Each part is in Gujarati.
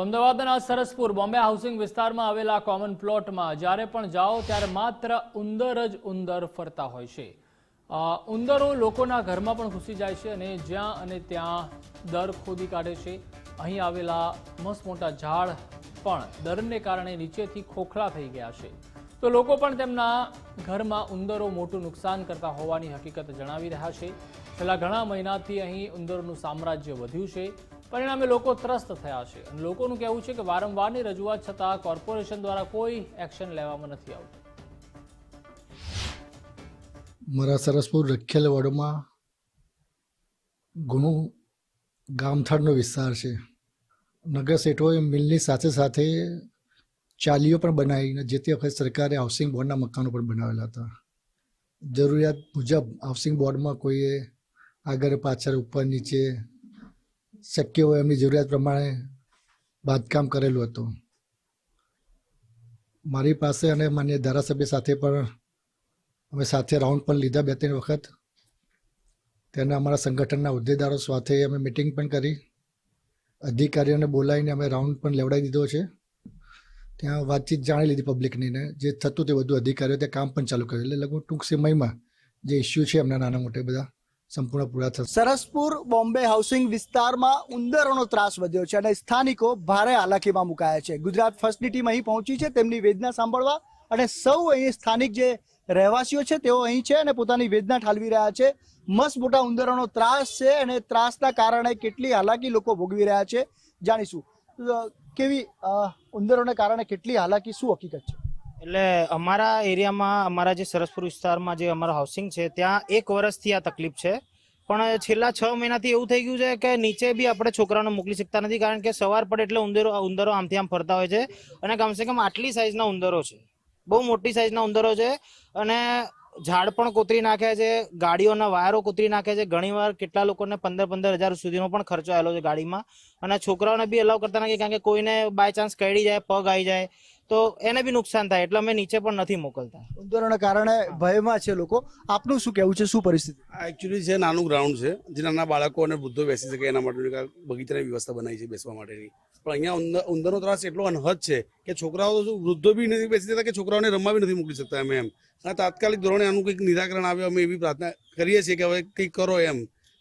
તો અમદાવાદના સરસપુર બોમ્બે હાઉસિંગ વિસ્તારમાં આવેલા કોમન પ્લોટમાં જ્યારે પણ જાઓ ત્યારે માત્ર ઉંદર જ ઉંદર ફરતા હોય છે. ઉંદરો લોકોના ઘરમાં પણ ઘૂસી જાય છે અને જ્યાં અને ત્યાં દર ખોદી કાઢે છે. અહીં આવેલા મસ્ત મોટા ઝાડ પણ દરને કારણે નીચેથી ખોખલા થઈ ગયા છે. તો લોકો પણ તેમના ઘરમાં ઉંદરો મોટું નુકસાન કરતા હોવાની હકીકત જણાવી રહ્યા છે. છેલ્લા ઘણા મહિનાથી અહીં ઉંદરોનું સામ્રાજ્ય વધ્યું છે. પરિણામે લોકો ત્રસ્ત થયા છે અને લોકોનું કહેવું છે કે વારંવારની રજૂઆત છતાં કોર્પોરેશન દ્વારા કોઈ એક્શન લેવામાં નથી આવતું. મારા સરસપુર રખેલ વોર્ડમાં ઘણું ગામથાળનો વિસ્તાર છે. નગર શેઠોએ મિલની સાથે સાથે ચાલીઓ પણ બનાવીને જે તે વખત સરકારે હાઉસિંગ બોર્ડના મકાનો પણ બનાવેલા હતા. જરૂરિયાત મુજબ હાઉસિંગ બોર્ડમાં કોઈએ આગળ પાછળ ઉપર નીચે શક્ય હોય એમની જરૂરિયાત પ્રમાણે બાંધકામ કરેલું હતું. મારી પાસે અને માન્ય ધારાસભ્ય સાથે પણ અમે સાથે રાઉન્ડ પણ લીધા બે ત્રણ વખત. તેના અમારા સંગઠનના હોદ્દેદારો સાથે અમે મિટિંગ પણ કરી. અધિકારીઓને બોલાવીને અમે રાઉન્ડ પણ લેવડાવી દીધો છે. ત્યાં વાતચીત જાણી લીધી પબ્લિકની ને, જે થતું તે બધું અધિકારીઓ ત્યાં કામ પણ ચાલુ કર્યું. એટલે લગભગ ટૂંક સમયમાં જે ઇસ્યુ છે એમના નાના મોટા બધા સંપૂર્ણ પૂરા થશે. સરસપુર બોમ્બે હાઉસિંગ વિસ્તારમાં ઉંદરોનો ત્રાસ વધ્યો છે અને સ્થાનિકો ભારે હાલાકીમાં મુકાયા છે. ગુજરાત ફર્સ્ટની ટીમ અહીં પહોંચી છે, તેમની વેદના સાંભળવા અને સૌ અહીં સ્થાનિક જે રહેવાસીઓ છે, તેઓ અહીં છે અને પોતાની વેદના ઠાલવી રહ્યા છે. મસ્ત મોટા ઉંદરોનો ત્રાસ છે અને ત્રાસના કારણે કેટલી હાલાકી લોકો ભોગવી રહ્યા છે, જાણીશું. કેવી ઉંદરોને કારણે કેટલી હાલાકી, શું હકીકત છે? એટલે અમારા એરિયામાં, અમારા જે સરસપુર વિસ્તારમાં જે અમારું હાઉસિંગ છે, ત્યાં એક વર્ષથી આ તકલીફ છે. પણ છેલ્લા છ મહિનાથી એવું થઈ ગયું છે કે નીચે બી આપણે છોકરાઓને મોકલી શકતા નથી, કારણ કે સવાર પડે એટલે ઉંદરો ઉંદરો આમથી આમ ફરતા હોય છે. અને કમસે કમ આટલી સાઇઝના ઉંદરો છે. બહુ મોટી સાઇઝના ઉંદરો છે. અને ઝાડ પણ કોતરી નાખ્યા છે, ગાડીઓના વાયરો કોતરી નાખ્યા છે. ઘણીવાર કેટલા લોકોને પંદર પંદર હજાર સુધીનો પણ ખર્ચો આવેલો છે ગાડીમાં. અને છોકરાઓને બી અલાવ કરતા નથી, કારણ કે કોઈને બાય ચાન્સ કરડી જાય, પગ આવી જાય. તો એને બી નુકસાન થાય એટલે અમે નીચે પણ નથી મોકલતા. ઉંદરોના કારણે ભયમાં છે લોકો. આપનું શું કહેવું છે? શું પરિસ્થિતિ? આ એકચ્યુઅલી છે નાનું ગ્રાઉન્ડ છે જે નાના બાળકો અને વૃદ્ધો બેસી શકે એના માટેની બગીચાની વ્યવસ્થા બનાવી છે બેસવા માટેની. પણ અહીંયા ઉંદરનો ત્રાસ એટલો અનહદ છે કે છોકરાઓ તો શું વૃદ્ધો બી નથી બેસી શકતા કે છોકરાઓને રમવા બી નથી મોકલી શકતા અમે એમ. અને તાત્કાલિક ધોરણે આનું કંઈક નિરાકરણ આવે અમે એવી પ્રાર્થના કરીએ છીએ કે હવે કંઈક કરો એમ.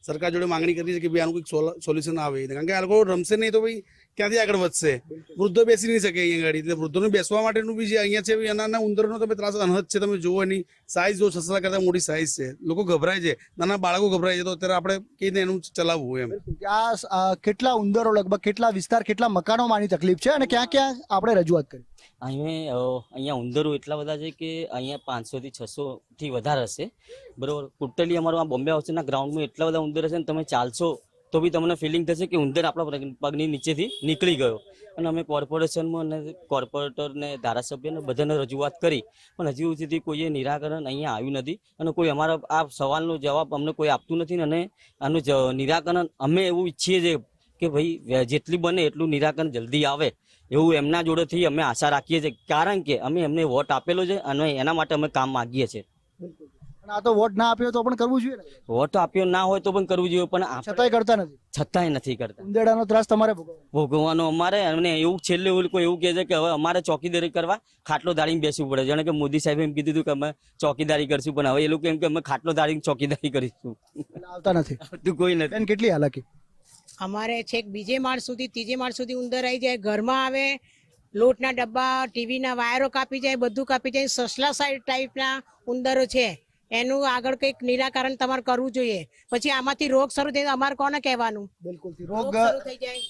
સરકાર જોડે માંગણી કરી છે કે ભાઈ આનું કંઈક સોલ્યુશન આવે. કારણ કે આ લોકો રમશે નહીં તો ભાઈ ક્યાંથી આગળ વધશે? વૃદ્ધો બેસી નહીં શકે અહીંયા ગાડી. એટલે વૃદ્ધોને બેસવા માટેનું બી જે અહીંયા છે નાના ઉંદરનો તમે ત્રાસ, અનહદ છે, તમે જુઓ એની સાઈઝ જો સસરા કરતાં મોટી સાઇઝ છે. લોકો ગભરાય છે. નાના બાળકો ગભરાય છે, તો અત્યારે આપણે કઈ રીતે એનું ચલાવવું એમ? આ કેટલા ઉંદરો, લગભગ કેટલા વિસ્તાર, કેટલા મકાનોમાંની તકલીફ છે અને ક્યાં ક્યાં આપણે રજૂઆત કરી? અહીંયા અહીંયા ઉંદરો એટલા બધા છે કે અહીંયા પાંચસો થી છસો થી વધારે હશે. બરોબર? ટોટલી અમારું આ બોમ્બે હાઉસના ગ્રાઉન્ડમાં એટલા બધા ઉંદર હશે ને તમે ચાલશો, તો બી તમને ફિલિંગ થશે કે ઉંદર આપણા પગની નીચેથી નીકળી ગયો. અને અમે કોર્પોરેશનમાં અને કોર્પોરેટર ને ધારાસભ્યને બધાને રજૂઆત કરી, પણ હજુ સુધી કોઈએ નિરાકરણ અહીંયા આવ્યું નથી. અને કોઈ અમારા, આ સવાલનો જવાબ અમને કોઈ આપતું નથી અને આનું નિરાકરણ અમે એવું ઈચ્છીએ છીએ કે ભાઈ જેટલી બને એટલું નિરાકરણ જલ્દી આવે. એવું એમના જોડેથી અમે આશા રાખીએ છીએ. કારણ કે અમે એમને વોટ આપેલો છે અને એના માટે અમે કામ માગીએ છીએ. આ તો વોટ ના આપ્યો તો પણ કરવું જોઈએ વોટ આપ્યો ના હોય તો પણ કરવું જોઈએ પણ છતાંય કરતા નથી. છતાંય નથી કરતા. ઉંદેડાનો ત્રાસ તમારે ભોગવવાનો. અમારે અને એવું છેલ્લે એવું કોઈ એવું કહે છે કે હવે અમારે ચોકીદારી કરવા ખાટલો દાળીને બેસવું પડે. જાણે કે મોદી સાહેબ એમ કીધું હતું કે અમે ચોકીદારી કરશું પણ હવે એ લોકો એમ કે અમે ખાટલો દાળીને ચોકીદારી કરીશું. આવતા નથી. કોઈ નથી. કેટલી હાલાકી. અમારે છેક બીજે માળ સુધી ત્રીજે માળ સુધી ઉંદર આવી જાય ઘરમાં આવે લોટના ડબ્બા ટીવીના વાયરો કાપી જાય બધું કાપી જાય સસલા સાઈડ ટાઈપના ઉંદરો છે. એનું આગળ કંઈક નિરાકરણ તમારે કરવું જોઈએ. પછી આમાંથી રોગ શરૂ થઈ અમારે કોને કહેવાનું? બિલકુલ રોગ શરૂ થઈ જાય.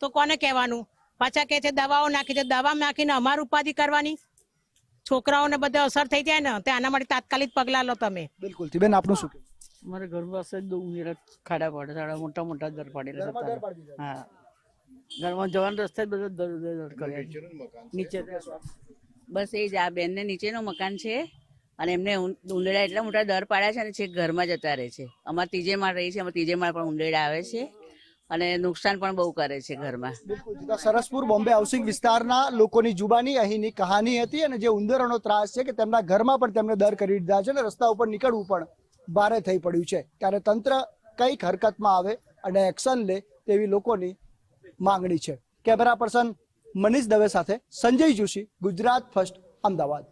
તો કોને કહેવાનું? પાછા કે છે દવાઓ નાખી છે. દવા નાખીને અમારું ઉપાધિ કરવાની? છોકરાઓને બધે અસર થઈ જાય ને? તે આના માટે તાત્કાલિક પગલાં લો તમે. બિલકુલ બેન આપનું શું અમારે ઘર પાસે જ ઉમેરા ખાડા પડે સાડા મોટા મોટા દર પાડેલા હતા. હા. ઘરમાં જવાનું રસ્તે જ બધો દર દર દર કર્યા નીચે બસ એ જ આ બેનને નીચેનું મકાન છે અને એમને ઉં- એટલા મોટા દર પાડ્યા છે અને છેક ઘરમાં જતા રહે છે. અમારે ત્રીજે માળ રહી છે અમારે ત્રીજે માળ પણ ઉંદરડા આવે છે અને નુકસાન પણ બહુ કરે છે ઘરમાં. સરસપુર બોમ્બે હાઉસિંગ વિસ્તારના લોકોની જુબાની અહીંની કહાની હતી અને જે ઉંદરોનો ત્રાસ છે કે તેમના ઘરમાં પણ તેમને દર કરી દીધા છે અને રસ્તા ઉપર નીકળવું પણ ભારે થઈ પડ્યું છે. ત્યારે તંત્ર કંઈક હરકતમાં આવે અને એક્શન લે તેવી લોકોની માંગણી છે. કેમેરા પર્સન મનીષ દવે સાથે સંજય જોશી, ગુજરાત ફર્સ્ટ, અમદાવાદ.